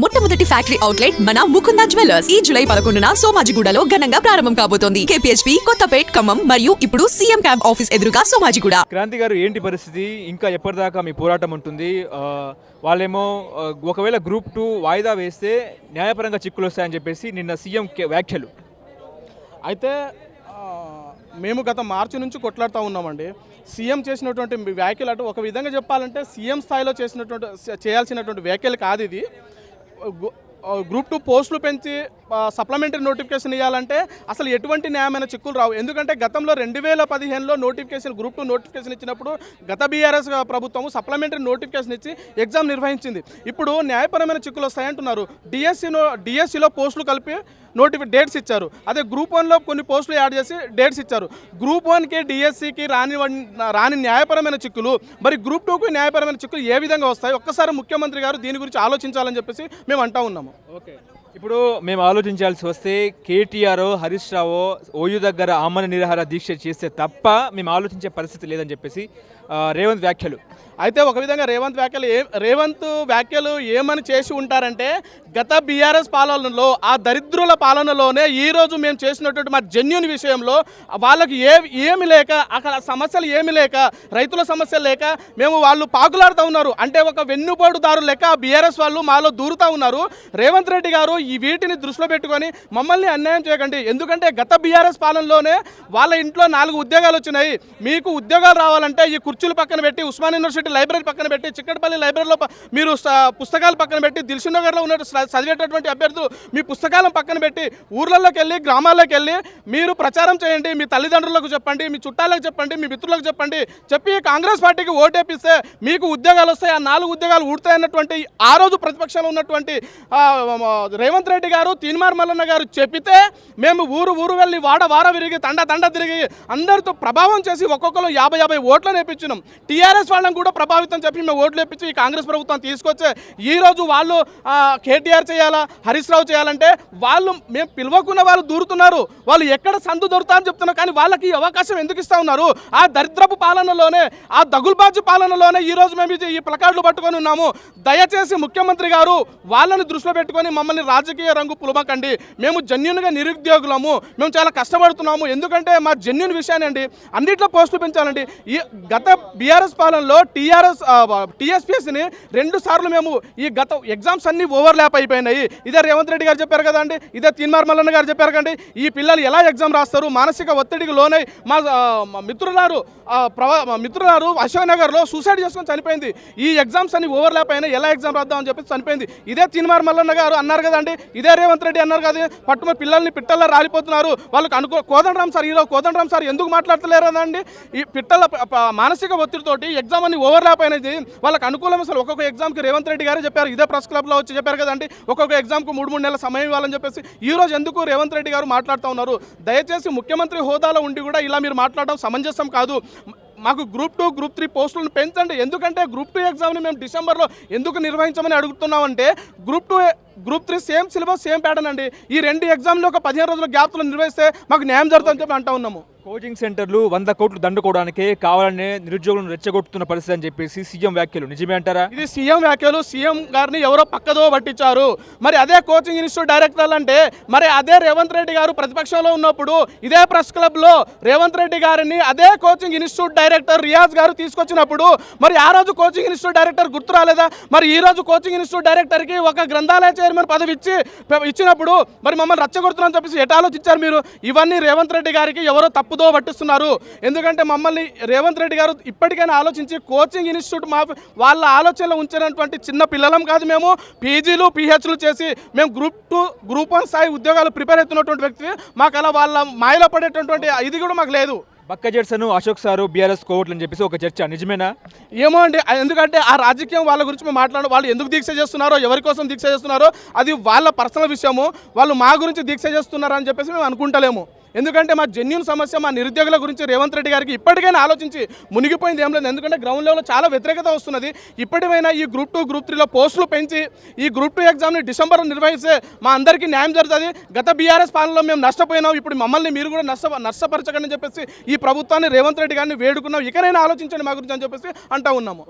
మొట్టమొదటి factory outlet మన Mukunda jewellers. ఈ జూలై పదకొండున సోమాజిగూడలో ఘనంగా ప్రారంభం కాబోతోంది. కేపీహెచ్పీ కొత్తపేట్ ఖమ్మం మరియు ఇప్పుడు సీఎం క్యాంప్ ఆఫీస్ ఎదురుగా సోమాజిగూడ. క్రాంతి గారు ఏంటి పరిస్థితి? ఇంకా ఎప్పటిదాకా మీ పోరాటం ఉంటుంది? వాళ్ళేమో ఒకవేళ గ్రూప్ టూ వాయిదా వేస్తే న్యాయపరంగా చిక్కులు వస్తాయని చెప్పేసి నిన్న సీఎం కే- వ్యాఖ్యలు. అయితే మేము గత మార్చి నుంచి కొట్లాడుతూ ఉన్నామండి. సీఎం చేసినటువంటి వ్యాఖ్యలు అటు ఒక విధంగా చెప్పాలంటే సీఎం స్థాయిలో చేసినటువంటి చేయాల్సినటువంటి వ్యాఖ్యలు కాదు ఇది. గ్రూప్ టూ పోస్టులు పెంచి సప్లిమెంటరీ నోటిఫికేషన్ ఇవ్వాలంటే అసలు ఎటువంటి న్యాయమైన చిక్కులు రావు. ఎందుకంటే గతంలో రెండు వేల పదిహేనులో నోటిఫికేషన్ గ్రూప్ టూ నోటిఫికేషన్ ఇచ్చినప్పుడు గత బీఆర్ఎస్ ప్రభుత్వం సప్లిమెంటరీ నోటిఫికేషన్ ఇచ్చి ఎగ్జామ్ నిర్వహించింది. ఇప్పుడు న్యాయపరమైన చిక్కులు వస్తాయంటున్నారు. డిఎస్సీలో డిఎస్సిలో పోస్టులు కలిపి నోటిఫి డేట్స్ ఇచ్చారు. అదే గ్రూప్ వన్లో కొన్ని పోస్టులు యాడ్ చేసి డేట్స్ ఇచ్చారు. గ్రూప్ వన్కి డిఎస్సికి రాని రాని న్యాయపరమైన చిక్కులు మరి గ్రూప్ టూకి న్యాయపరమైన చిక్కులు ఏ విధంగా వస్తాయి? ఒక్కసారి ముఖ్యమంత్రి గారు దీని గురించి ఆలోచించాలని చెప్పేసి మేము అంటా ఉన్నాము. ఓకే. ఇప్పుడు మేము ఆలోచించాల్సి వస్తే కేటీఆర్ హరీష్ రావు ఓయూ దగ్గర ఆమరణ నిరాహార దీక్ష చేస్తే తప్ప మేము ఆలోచించే పరిస్థితి లేదని చెప్పేసి రేవంత్ వ్యాఖ్యలు. అయితే ఒక విధంగా రేవంత్ వ్యాఖ్యలు ఏ రేవంత్ వ్యాఖ్యలు ఏమని చేసి ఉంటారంటే గత బీఆర్ఎస్ పాలనలో ఆ దరిద్రుల పాలనలోనే ఈ రోజు మేము చేసినటువంటి మా జెన్యున్ విషయంలో వాళ్ళకి ఏ ఏమి లేక అక్కడ సమస్యలు ఏమి లేక రైతుల సమస్యలు లేక మేము వాళ్ళు పాకులాడుతూ ఉన్నారు. అంటే ఒక వెన్నుపోటుదారు లెక్క బీఆర్ఎస్ వాళ్ళు మాలో దూరుతూ ఉన్నారు. రేవంత్ రెడ్డి గారు ఈ వీటిని దృష్టిలో పెట్టుకొని మమ్మల్ని అన్యాయం చేయకండి. ఎందుకంటే గత బీఆర్ఎస్ పాలనలోనే వాళ్ళ ఇంట్లో నాలుగు ఉద్యోగాలు వచ్చినాయి. మీకు ఉద్యోగాలు రావాలంటే ఈ కుర్చీలు పక్కన పెట్టి ఉస్మాన్ యూనివర్సిటీ లైబ్రరీ పక్కన పెట్టి చిక్కడపల్లి లైబ్రరీలో మీరు పుస్తకాలు పక్కన పెట్టి దిల్సుఖ్ నగర్లో ఉన్న చదివేటటువంటి అభ్యర్థులు మీ పుస్తకాలను పక్కన పెట్టి ఊర్లలోకి వెళ్ళి గ్రామాల్లోకి వెళ్ళి మీరు ప్రచారం చేయండి మీ తల్లిదండ్రులకు చెప్పండి మీ చుట్టాలకు చెప్పండి మీ మిత్రులకు చెప్పండి చెప్పి కాంగ్రెస్ పార్టీకి ఓటేపిస్తే మీకు ఉద్యోగాలు వస్తాయి ఆ నాలుగు ఉద్యోగాలు ఊడతాయన్నటువంటి ఆ రోజు ప్రతిపక్షంలో ఉన్నటువంటి రేవంత్ రెడ్డి గారు తీన్మార్ మల్లన్న గారు చెప్పితే మేము ఊరు ఊరు వెళ్ళి వాడ వార విరిగి తండ తండ తిరిగి అందరితో ప్రభావం చేసి ఒక్కొక్కరు యాభై యాభై ఓట్లు నేర్పించినాం టీఆర్ఎస్ వాళ్ళని కూడా ప్రభావితం చెప్పి మేము ఓట్లు వేపించి ఈ కాంగ్రెస్ ప్రభుత్వం తీసుకొచ్చే ఈ రోజు వాళ్ళు కేటీఆర్ కేటీఆర్ చేయాలా? హరీష్ రావు చేయాలంటే వాళ్ళు మేము పిలవకున్న వాళ్ళు దూరుతున్నారు. వాళ్ళు ఎక్కడ సందు దొరుకుతా అని చెప్తున్నారు. కానీ వాళ్ళకి ఈ అవకాశం ఎందుకు ఇస్తా ఉన్నారు? ఆ దరిద్రపు పాలనలోనే ఆ దగుల్బాజు పాలనలోనే ఈ రోజు మేము ఇది- ఈ ప్లకార్డులు పట్టుకొని ఉన్నాము. దయచేసి ముఖ్యమంత్రి గారు వాళ్ళని దృష్టిలో పెట్టుకొని మమ్మల్ని రాజకీయ రంగు పులమకండి. మేము జెన్యున్గా నిరుద్యోగులము. మేము చాలా కష్టపడుతున్నాము. ఎందుకంటే మా జెన్యున్ విషయాన్ని అండి అన్నింటిలో పోస్టులు పెంచాలండి. ఈ గత బీఆర్ఎస్ పాలనలో టీఆర్ఎస్ టీఎస్పీఎస్ని రెండు సార్లు మేము ఈ గత ఎగ్జామ్స్ అన్ని ఓవర్లాప్ అయిపోయినాయి. ఇదే రేవంత్ రెడ్డి గారు చెప్పారు కదండి ఇదే తీన్మార్ మల్లన్న గారు చెప్పారు కండి ఈ పిల్లలు ఎలా ఎగ్జామ్ రాస్తారు మానసిక ఒత్తిడికి లోనై మా మిత్రులారు ప్రవా మిత్రులారు అశోక్ నగర్లో సూసైడ్ చేసుకొని చనిపోయింది. ఈ ఎగ్జామ్స్ అన్ని ఓవర్లాప్ అయినా ఎలా ఎగ్జామ్ రాద్దామని చెప్పి చనిపోయింది. ఇదే తీన్మార్ మల్లన్న గారు అన్నారు కదండి ఇదే రేవంత్ రెడ్డి అన్నారు కదా పట్టుమ పిల్లల్ని పిట్టల్లో రాలిపోతున్నారు. వాళ్ళకి అనుకో కోదండరామ్ సార్ ఈరోజు కోదండరామ్ సార్ ఎందుకు మాట్లాడతలేరు కదండి? ఈ పిట్టల మానసిక ఒత్తిడితోటి ఎగ్జామ్ అన్ని ఓవర్లాప్ అయినది వాళ్ళకి అనుకూలం అసలు ఒక్కొక్క ఎగ్జామ్కి రేవంత్ రెడ్డి గారే చెప్పారు ఇదే ప్రెస్ క్లబ్లో వచ్చి చెప్పారు కదండి ఒక్కొక్క ఎగ్జామ్కు మూడు మూడు నెలల సమయం ఇవ్వాలని చెప్పేసి ఈ రోజు ఎందుకు రేవంత్ రెడ్డి గారు మాట్లాడుతూ ఉన్నారు? దయచేసి ముఖ్యమంత్రి హోదాలో ఉండి కూడా ఇలా మీరు మాట్లాడడం సమంజసం కాదు. మాకు గ్రూప్ టూ గ్రూప్ త్రీ పోస్టులను పెంచండి. ఎందుకంటే గ్రూప్ టూ ఎగ్జామ్ని మేము డిసెంబర్లో ఎందుకు నిర్వహించమని అడుగుతున్నామంటే group two group three same syllabus same pattern అండి. ఈ రెండు ఎగ్జామ్లో ఒక పదిహేను రోజుల గ్యాప్లో నిర్వహిస్తే మాకు న్యాయం జరుగుతుందని చెప్పి అంటా ఉన్నాము. కోచింగ్ సెంటర్లు వంద కోట్లు దండుకోవడానికే కావాలనే నిరుద్యోగులను రెచ్చగొట్టుతున్న పరిస్థితి అని చెప్పేసి సీఎం వ్యాఖ్యలు. నిజమే అంటారా? ఇది సీఎం వ్యాఖ్యలు సీఎం గారిని ఎవరో పక్కదో పట్టించారు. మరి అదే కోచింగ్ ఇన్స్టిట్యూట్ డైరెక్టర్లు అంటే మరి అదే రేవంత్ రెడ్డి గారు ప్రతిపక్షంలో ఉన్నప్పుడు ఇదే ప్రెస్ క్లబ్లో రేవంత్ రెడ్డి గారిని అదే కోచింగ్ ఇన్స్టిట్యూట్ డైరెక్టర్ రియాజ్ గారు తీసుకొచ్చినప్పుడు మరి ఆ రోజు కోచింగ్ ఇన్స్టిట్యూట్ డైరెక్టర్ గుర్తు రాలేదా? మరి ఈ రోజు కోచింగ్ ఇన్స్టిట్యూట్ డైరెక్టర్కి ఒక గ్రంథాలయ చైర్మన్ పదవి ఇచ్చి ఇచ్చినప్పుడు మరి మమ్మల్ని రచ్చగొడుతున్నారని చెప్పేసి ఎటు ఆలోచించారు మీరు? ఇవన్నీ రేవంత్ రెడ్డి గారికి ఎవరో తప్పుదో పట్టిస్తున్నారు. ఎందుకంటే మమ్మల్ని రేవంత్ రెడ్డి గారు ఇప్పటికైనా ఆలోచించి కోచింగ్ ఇన్స్టిట్యూట్ మా వాళ్ళ ఆలోచనలో ఉంచినటువంటి చిన్న పిల్లలం కాదు మేము. పీజీలు పిహెచ్లు చేసి మేము గ్రూప్ టూ గ్రూప్ వన్ స్థాయి ఉద్యోగాలు ప్రిపేర్ అవుతున్నటువంటి వ్యక్తి. మాకు అలా వాళ్ళ మాయలో పడేటటువంటి ఇది కూడా మాకు లేదు. బక్క జెడ్సన్ అశోక్ సారు బీఆర్ఎస్ కోవట్లు అని చెప్పేసి ఒక చర్చ. నిజమేనా? ఏమో అండి ఎందుకంటే ఆ రాజకీయం వాళ్ళ గురించి మేము మాట్లాడడం వాళ్ళు ఎందుకు దీక్ష చేస్తున్నారో ఎవరి కోసం దీక్ష చేస్తున్నారో అది వాళ్ళ పర్సనల్ విషయము. వాళ్ళు మా గురించి దీక్ష చేస్తున్నారని చెప్పేసి మేము అనుకుంటలేము. ఎందుకంటే మా జెన్యున్ సమస్య మా నిరుద్యోగుల గురించి రేవంత్ రెడ్డి గారికి ఇప్పటికైనా ఆలోచించి మునిగిపోయింది ఏం లేదు. ఎందుకంటే గ్రౌండ్ లెవెల్లో చాలా వ్యతిరేకత వస్తున్నది. ఇప్పటికైనా ఈ గ్రూప్ టూ గ్రూప్ త్రీలో పోస్టులు పెంచి ఈ గ్రూప్ టూ ఎగ్జామ్ని డిసెంబర్లో నిర్వహిస్తే మా అందరికీ న్యాయం జరుగుతుంది. గత బీఆర్ఎస్ పాలనలో మేము నష్టపోయినాం. ఇప్పుడు మమ్మల్ని మీరు కూడా నష్ట నష్టపరచకండి అని చెప్పేసి ఈ ప్రభుత్వాన్ని రేవంత్ రెడ్డి గారిని వేడుకున్నాం. ఇకనైనా ఆలోచించండి మా గురించి అని చెప్పేసి అంటూ ఉన్నాము.